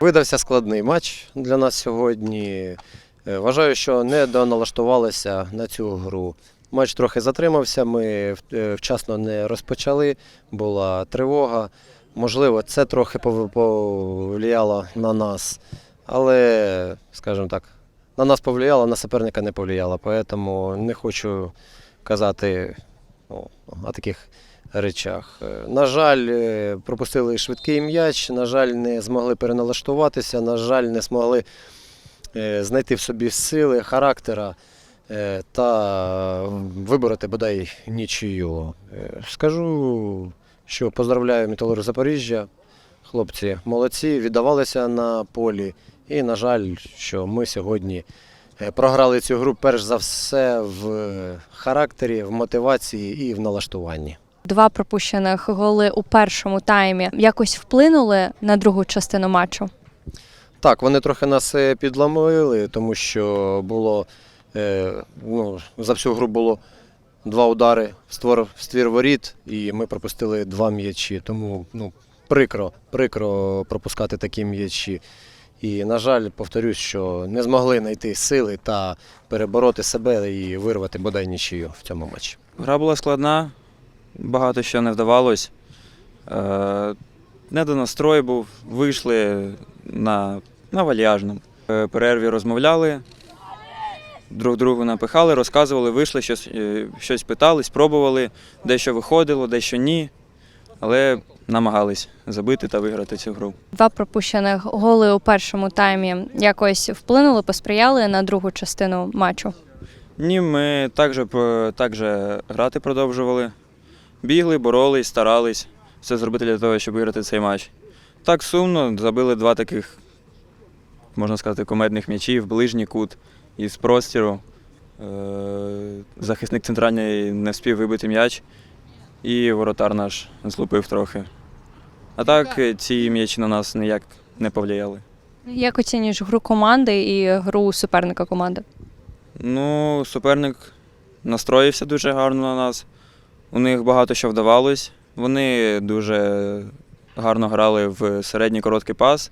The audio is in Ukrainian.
Видався складний матч для нас сьогодні. Е, Вважаю, що не доналаштувалися на цю гру. Матч трохи затримався, ми е, вчасно не розпочали, була тривога. Можливо, це трохи повлияло на нас. Але, скажімо так, на нас повлияло, на суперника не повлияло. Тому не хочу казати ну, о таких речах. Е, На жаль, е, пропустили швидкий м'яч, на жаль, не змогли переналаштуватися, на жаль, не змогли е, знайти в собі сили, характера та вибороти бодай нічию. Скажу, що поздравляю Металург Запоріжжя. Хлопці молодці, віддавалися на полі. І, на жаль, що ми сьогодні програли цю гру перш за все в характері, в мотивації і в налаштуванні. Два пропущених голи у першому таймі якось вплинули на другу частину матчу. Так, вони трохи нас е, підламили, тому що було е, ну, за всю гру було два удари в створ в ствір воріт, і ми пропустили два м'ячі. Тому ну, прикро, прикро пропускати такі м'ячі. І, на жаль, повторюсь, що не змогли знайти сили та перебороти себе і вирвати бодай нічию в цьому матчі. Гра була складна, багато що не вдавалось. Е, недонастрой був, вийшли на, на вальяжному. Е, перерві розмовляли, друг другу напихали, розказували, вийшли, щось, е, щось питали, спробували, дещо виходило, дещо ні. Але намагались забити та виграти цю гру. Два пропущених голи у першому таймі якось вплинули, посприяли на другу частину матчу. Ні, ми також, також грати продовжували. Бігли, боролись, старались все зробити для того, щоб виграти цей матч. Так сумно, забили два таких, можна сказати, комедних м'ячі в ближній кут із простіру. Е, Захисник центральний не вспів вибити м'яч, і воротар наш злупив трохи. А так, ці м'ячі на нас ніяк не повлияли. Як оцінюєш гру команди і гру суперника команди? Ну, суперник настроївся дуже гарно на нас. У них багато що вдавалось. Вони дуже гарно грали в середній короткий пас.